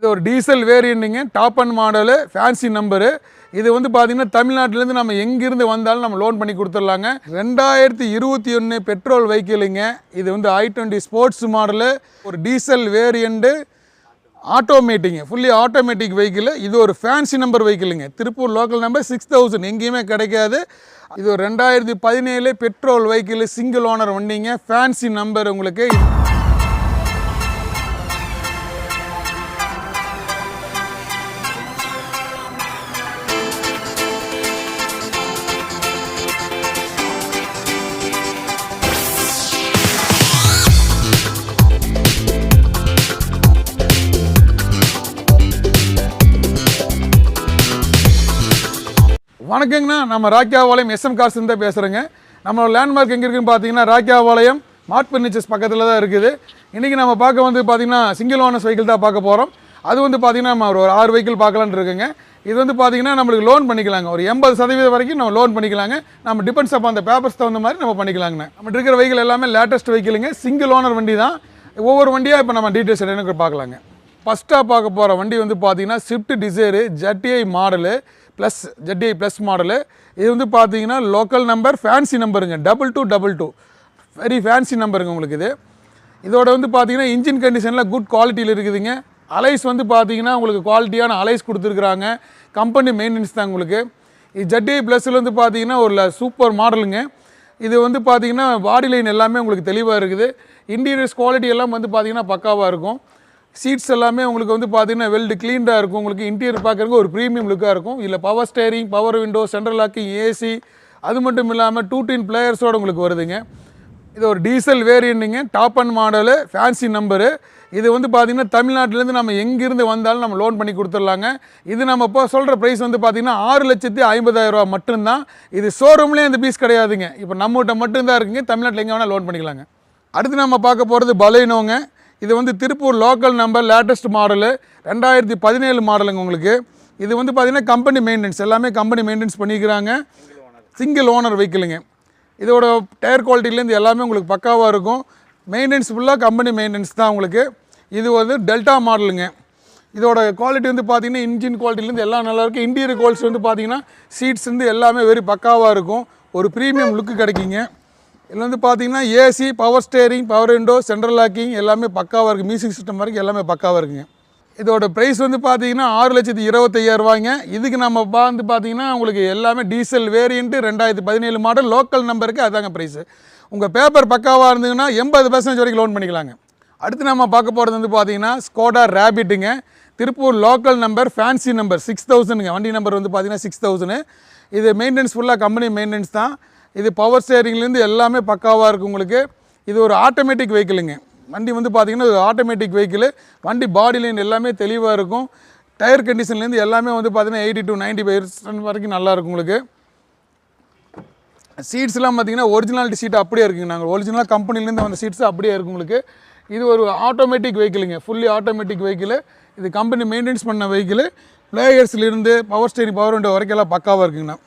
இது ஒரு diesel வேரியண்ட்டுங்க top end model fancy number இது வந்து பார்த்திங்கன்னா தமிழ்நாட்டிலேருந்து நம்ம எங்கேருந்து வந்தாலும் நம்ம லோன் பண்ணி கொடுத்துடலாங்க. ரெண்டாயிரத்தி இருபத்தி ஒன்று பெட்ரோல் வெஹிக்கிளுங்க இது வந்து ஐ டுவெண்ட்டி ஸ்போர்ட்ஸ் மாடலு ஒரு டீசல் வேரியண்ட்டு ஆட்டோமேட்டிங்க ஃபுல்லி ஆட்டோமேட்டிக் வெஹிக்கிள் இது ஒரு fancy number வெஹிக்கிளுங்க Tiruppur local number six thousand எங்கேயுமே கிடைக்காது. இது ஒரு ரெண்டாயிரத்தி பதினேழு பெட்ரோல் வெஹிக்கிள் சிங்கிள் ஓனர் வண்டிங்க. ஃபேன்சி நம்பர் உங்களுக்கு. வணக்கங்கண்ணா. நம்ம ராக்கியாபாளையம் எஸ்எம் கார்ஸ் தான் பேசுகிறேங்க நம்மளோட லேண்ட்மார்க் எங்கே இருக்குன்னு பார்த்தீங்கன்னா ராக்கியாபாளையம் மார்ட் பர்னிச்சர்ஸ் பக்கத்தில் தான் இருக்குது. இன்றைக்கி நம்ம பார்க்க வந்து பார்த்தீங்கன்னா சிங்கிள் ஓனர்ஸ் வெஹிக்கிள் தான் பார்க்க போகிறோம் அது வந்து பார்த்தீங்கன்னா நம்ம ஒரு ஆறு வெஹிக்கிள் பார்க்கலான்னு இருக்குங்க. இது வந்து பார்த்தீங்கன்னா நம்மளுக்கு லோன் பண்ணிக்கலாங்க. ஒரு எண்பது சதவீதம் வரைக்கும் நம்ம லோன் பண்ணிக்கலாங்க. நம்ம டிபெண்ட்ஸ் அப்போ அந்த பேப்பர்ஸ் தகுந்த மாதிரி நம்ம பண்ணிக்கலாங்கண்ணா. நம்ம இருக்கிற வெஹிக்கிள் எல்லாமே லேட்டஸ்ட் வெஹிக்கிளுங்க சிங்கிள் ஓனர் வண்டி தான். ஒவ்வொரு வண்டியாக இப்போ நம்ம டீட்டெயில்ஸ் என்னன்னு பார்க்கலாங்க. ஃபஸ்ட்டாக பார்க்க போகிற வண்டி வந்து பார்த்தீங்கன்னா Swift Dzire ZDI model plus ZDI plus model இது வந்து பார்த்தீங்கன்னா local number fancy நம்பருங்க double two double two very fancy நம்பருங்க உங்களுக்கு இது. இதோட வந்து பார்த்தீங்கன்னா இன்ஜின் கண்டிஷனில் குட் குவாலிட்டியில் இருக்குதுங்க. அலைஸ் வந்து பார்த்தீங்கன்னா உங்களுக்கு குவாலிட்டியான அலைஸ் கொடுத்துருக்குறாங்க. கம்பெனி மெயின்டெனன்ஸ் தான் உங்களுக்கு. இது ஜட்டிஐ ப்ளஸில் வந்து பார்த்தீங்கன்னா ஒரு சூப்பர் மாடலுங்க இது வந்து பார்த்தீங்கன்னா பாடி லைன் எல்லாமே உங்களுக்கு தெளிவாக இருக்குது. இன்டீரியர்ஸ் குவாலிட்டி எல்லாம் வந்து பார்த்தீங்கன்னா பக்காவாக இருக்கும். சீட்ஸ் எல்லாமே உங்களுக்கு வந்து பார்த்தீங்கன்னா வெல்டு க்ளீன்டாக இருக்கும். உங்களுக்கு இன்டீரியர் பார்க்குறதுக்கு ஒரு ப்ரீமியம் லுக்காக இருக்கும். இதில் power steering power window central locking AC அது மட்டும் இல்லாமல் டூ டின் பிளேயர்ஸோடு உங்களுக்கு வருதுங்க. இது ஒரு diesel வேரியண்ட்டுங்க top end model fancy number இது வந்து பார்த்தீங்கன்னா தமிழ்நாட்டிலேருந்து நம்ம எங்கேருந்து வந்தாலும் நம்ம லோன் பண்ணி கொடுத்துடலாங்க. இது நம்ம இப்போ சொல்கிற ப்ரைஸ் வந்து பார்த்தீங்கன்னா ஆறு லட்சத்தி ஐம்பதாயிரரூபா மட்டும்தான். இது ஷோரூம்லேயே இந்த பீஸ் கிடையாதுங்க. இப்போ நம்மகிட்ட மட்டும்தான் இருக்குங்க. தமிழ்நாட்டில் எங்கே வேணால் லோன் பண்ணிக்கலாங்க. அடுத்து நம்ம பார்க்க போகிறது பலைனோங்க. இது வந்து Tiruppur local number latest model ரெண்டாயிரத்தி பதினேழு மாடலுங்க உங்களுக்கு. இது வந்து பார்த்தீங்கன்னா கம்பெனி மெயின்டெனன்ஸ் எல்லாமே கம்பெனி மெயின்டெனன்ஸ் பண்ணிக்கிறாங்க. சிங்கிள் ஓனர் வெஹிக்கிளுங்க இதோட டயர் குவாலிட்டிலேருந்து எல்லாமே உங்களுக்கு பக்காவாக இருக்கும். மெயின்டெனன்ஸ் ஃபுல்லாக கம்பெனி மெயின்டெனன்ஸ் தான் உங்களுக்கு. இது வந்து டெல்டா மாடலுங்க இதோட குவாலிட்டி வந்து பார்த்தீங்கன்னா இன்ஜின் குவாலிட்டிலேருந்து எல்லாம் நல்லாயிருக்கும் இன்டீரியர் குவாலிட்டி வந்து பார்த்திங்கன்னா சீட்ஸ் வந்து எல்லாமே வெரி பக்காவாக இருக்கும். ஒரு ப்ரீமியம் லுக்கு கிடைக்குங்க. இதில் வந்து பார்த்தீங்கன்னா AC power steering power window central locking எல்லாமே பக்காவாக இருக்குது மியூசிக் சிஸ்டம் வரைக்கும் எல்லாமே பக்காவாக இருக்குங்க. இதோட ப்ரைஸ் வந்து பார்த்தீங்கன்னா ஆறு லட்சத்தி இருபத்தையாயிரரூவாங்க இதுக்கு நம்ம வந்து பார்த்தீங்கன்னா உங்களுக்கு எல்லாமே டீசல் வேரியண்ட்டு ரெண்டாயிரத்தி பதினேழு மாடல் லோக்கல் நம்பருக்கு அதாங்க ப்ரைஸு உங்கள் பேப்பர் பக்காவாக இருந்ததுன்னா எண்பது பர்சன்டேஜ் வரைக்கும் லோன் பண்ணிக்கலாங்க. அடுத்து நம்ம பார்க்க போகிறது வந்து பார்த்தீங்கன்னா Skoda ரேபிட்டுங்க Tiruppur local number fancy number six தௌசண்ட்ங்க வண்டி நம்பர் வந்து பார்த்தீங்கன்னா சிக்ஸ் தௌசண்ட் இது மெயின்டெனன்ஸ் ஃபுல்லாக கம்பெனி மெயின்டெனன்ஸ் தான். இது பவர் ஸ்டேரிங்லேருந்து எல்லாமே பக்காவாக இருக்குது உங்களுக்கு. இது ஒரு ஆட்டோமேட்டிக் வெஹிக்கிளுங்க வண்டி வந்து பார்த்தீங்கன்னா ஒரு ஆட்டோமேட்டிக் வெஹிக்கிள் வண்டி பாடி லைன் எல்லாமே தெளிவாக இருக்கும். டயர் கண்டிஷன்லேருந்து எல்லாமே வந்து பார்த்தீங்கன்னா எயிட்டி டு நைன்ட்டி பர்சன்ட் வரைக்கும் நல்லா இருக்கும் உங்களுக்கு. சீட்ஸ்லாம் பார்த்திங்கன்னா ஒரிஜினாலிட்டி சீட் அப்படியே இருக்குங்க நாங்கள் ஒரிஜினலாக கம்பெனிலேருந்து வந்த சீட்ஸ் அப்படியே இருக்கும் உங்களுக்கு. இது ஒரு ஆட்டோமேட்டிக் வெஹிக்கிளுங்க ஃபுல்லி ஆட்டோமேட்டிக் வெஹிக்கிள் இது கம்பெனி மெயின்டெனன்ஸ் பண்ண வெஹிக்கிள் பிளேயர்ஸ்லேருந்து பவர் ஸ்டேரிங் பவர் விண்டோ வரைக்கும் எல்லாம் பக்காவாக இருக்குங்கண்ணா.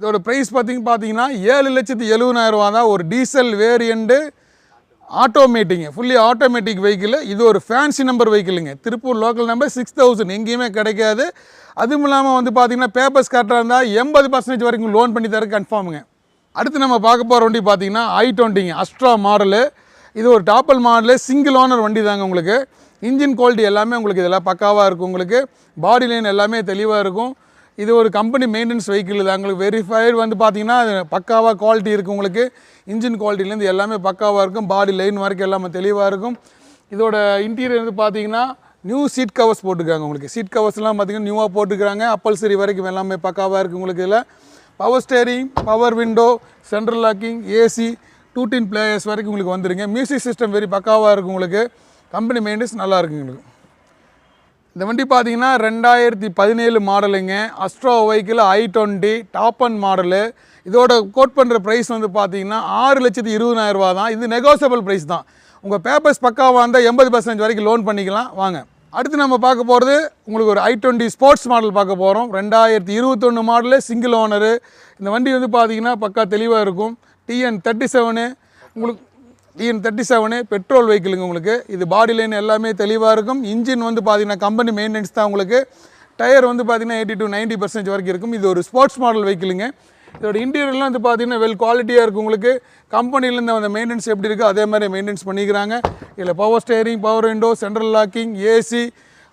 இதோட ப்ரைஸ் பார்த்திங்க பார்த்தீங்கன்னா ஏழு லட்சத்து எழுபதாயிரரூவா தான் ஒரு டீசல் வேரியண்ட்டு ஆட்டோமேட்டிங்க ஃபுல்லி ஆட்டோமேட்டிக் வெஹிக்கிள் இது ஒரு fancy number வெஹிக்கிளுங்க Tiruppur local number six thousand எங்கேயுமே கிடைக்காது. அதுவும் இல்லாமல் வந்து பார்த்தீங்கன்னா பேப்பர்ஸ் கரெக்டாக இருந்தால் எண்பது பர்சன்டேஜ் வரைக்கும் லோன் பண்ணி தர கன்ஃபார்முங்க அடுத்து நம்ம பார்க்க போகிற வண்டி பார்த்தீங்கன்னா ஐ டுவெண்ட்டிங்க அஸ்ட்ரா மாடலு இது ஒரு டாப்பல் மாடலு சிங்கிள் ஓனர் வண்டி தாங்க உங்களுக்கு. இன்ஜின் குவாலிட்டி எல்லாமே உங்களுக்கு இதெல்லாம் பக்காவாக இருக்கும் உங்களுக்கு. பாடி லைன் எல்லாமே தெளிவாக இருக்கும். இது ஒரு கம்பெனி மெயின்டெனன்ஸ் வெஹிக்கிள் இது. உங்களுக்கு வெரிஃபைடு வந்து பார்த்தீங்கன்னா அது பக்காவாக குவாலிட்டி இருக்குது உங்களுக்கு. இன்ஜின் குவாலிட்டிலேருந்து எல்லாமே பக்காவாக இருக்கும். பாடி லைன் வரைக்கும் எல்லாமே தெளிவாக இருக்கும். இதோட இன்டீரியர் வந்து பார்த்தீங்கன்னா நியூ சீட் கவர்ஸ் போட்டுருக்காங்க உங்களுக்கு. சீட் கவர்ஸ்லாம் பார்த்தீங்கன்னா நியூவாக போட்டுருக்காங்க அப்பல்சரி வரைக்கும் எல்லாமே பக்காவாக இருக்குது உங்களுக்கு இதில். Power steering power window central locking AC two din players வரைக்கும் உங்களுக்கு வந்துருங்க. மியூசிக் சிஸ்டம் வெரி பக்காவாக இருக்கும் உங்களுக்கு. கம்பெனி மெயின்டெனன்ஸ் நல்லா இருக்குங்க உங்களுக்கு. இந்த வண்டி பார்த்தீங்கன்னா ரெண்டாயிரத்தி பதினேழு மாடலுங்க. Astro vehicle I twenty top end model இதோட கோட் பண்ணுற ப்ரைஸ் வந்து பார்த்தீங்கன்னா ஆறு லட்சத்தி இருபதாயிரரூபா தான். இது நெகோசியபிள் ப்ரைஸ் தான். உங்கள் பேப்பர்ஸ் பக்காவாக இருந்தால் எண்பது பர்சன்டேஜ் வரைக்கும் லோன் பண்ணிக்கலாம். வாங்க. அடுத்து நம்ம பார்க்க போகிறது உங்களுக்கு ஒரு ஐ டுவெண்ட்டி ஸ்போர்ட்ஸ் மாடல் பார்க்க போகிறோம் ரெண்டாயிரத்தி இருபத்தொன்று மாடலு சிங்கிள் ஓனரு இந்த வண்டி வந்து பார்த்தீங்கன்னா பக்கா தெளிவாக இருக்கும். டிஎன் தேர்ட்டி செவனு உங்களுக்கு டிஎன் தேர்ட்டி செவனு பெட்ரோல் வெஹிக்கிளுங்க உங்களுக்கு. இது பாடி லைன் எல்லாமே தெளிவாக இருக்கும். இன்ஜின் வந்து பார்த்தீங்கன்னா கம்பெனி மெயின்டெனன்ஸ் தான் உங்களுக்கு. டயர் வந்து பார்த்தீங்கன்னா எயிட்டி டு நைன்ட்டி பர்சன்டேஜ் வரைக்கும் இருக்கும். இது ஒரு ஸ்போர்ட்ஸ் மாடல் வெஹிக்கிளுங்க இதோட இன்டீரியர்லாம் வந்து பார்த்தீங்கன்னா வெல் குவாலிட்டியாக இருக்கும் உங்களுக்கு. கம்பெனிலேருந்து அந்த மெயின்டெனன்ஸ் எப்படி இருக்கோ அதே மாதிரி மெயின்டெனன்ஸ் பண்ணிக்கிறாங்க. இதில் power steering power window central locking AC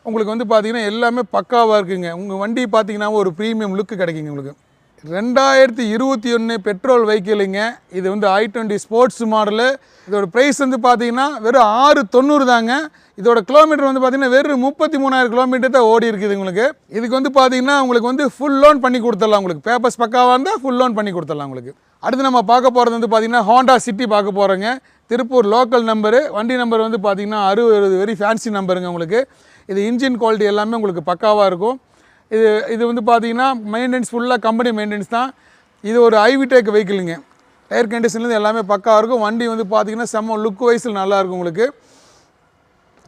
உங்களுக்கு வந்து பார்த்தீங்கன்னா எல்லாமே பக்காவாக இருக்குங்க. உங்கள் வண்டி பார்த்தீங்கன்னா ஒரு ப்ரீமியம் லுக்கு கிடைக்குங்க உங்களுக்கு. ரெண்டாயிரத்தி இருபத்தி ஒன்று பெட்ரோல் வெஹிக்கிளுங்க. இது வந்து ஐ டுவெண்ட்டி ஸ்போர்ட்ஸ் மாடலு. இதோட ப்ரைஸ் வந்து பார்த்தீங்கன்னா வெறும் ஆறு தொண்ணூறு தாங்க. இதோட கிலோமீட்டர் வந்து பார்த்தீங்கன்னா வெறும் முப்பத்தி மூணாயிரம் கிலோமீட்டர் தான் ஓடி இருக்குது உங்களுக்கு. இதுக்கு வந்து பார்த்தீங்கன்னா உங்களுக்கு வந்து ஃபுல் லோன் பண்ணி கொடுத்துடலாம் உங்களுக்கு. பேப்பர்ஸ் பக்காவாக இருந்தால் ஃபுல் லோன் பண்ணி கொடுத்துடலாம் உங்களுக்கு. அடுத்து நம்ம பார்க்க போகிறது வந்து பார்த்தீங்கன்னா ஹோண்டா சிட்டி பார்க்க போகிறோங்க திருப்பூர் லோக்கல் நம்பரு வண்டி நம்பர் வந்து பார்த்தீங்கன்னா அறுபது வெரி ஃபேன்சி நம்பருங்க உங்களுக்கு. இது இன்ஜின் குவாலிட்டி எல்லாமே உங்களுக்கு பக்காவாக இருக்கும். இது இது வந்து பார்த்தீங்கன்னா மெயின்டெனன்ஸ் ஃபுல்லாக கம்பெனி மெயின்டெனன்ஸ் தான். இது ஒரு ஐவிடேக் வெஹிக்கிளுங்க ஏர் கண்டிஷன்லேருந்து எல்லாமே பக்காவாக இருக்கும். வண்டி வந்து பார்த்தீங்கன்னா செம்ம லுக் வைஸில் நல்லாயிருக்கும் உங்களுக்கு.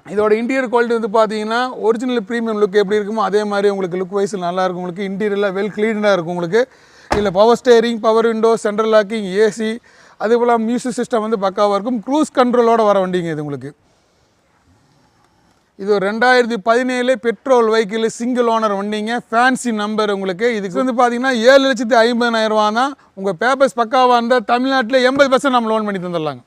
இதோட இன்டீரியர் குவாலிட்டி வந்து பார்த்தீங்கன்னா ஒரிஜினல் ப்ரீமியம் லுக் எப்படி இருக்குமோ அதே மாதிரி உங்களுக்கு லுக் வைஸில் நல்லா இருக்கும் உங்களுக்கு. இன்டீரியரில் வெல் க்ளீனாக இருக்கும் உங்களுக்கு. இதில் power steering power window central locking AC அதே போல் மியூசிக் சிஸ்டம் வந்து பக்காவாக இருக்கும். க்ரூஸ் கண்ட்ரோலோட வர வண்டிங்க இது உங்களுக்கு. இது ஒரு ரெண்டாயிரத்தி பதினேழு பெட்ரோல் வெஹிக்கிள் சிங்கிள் ஓனர் வண்டிங்க. ஃபேன்சி நம்பர் உங்களுக்கு. இதுக்கு வந்து பார்த்தீங்கன்னா ஏழு லட்சத்தி ஐம்பதாயிரம் ரூபா தான் உங்கள் பேப்பர்ஸ் பக்காவாக இருந்தால் தமிழ்நாட்டில் எண்பது பர்சன்ட் நம்ம லோன் பண்ணி தந்துடலாங்க.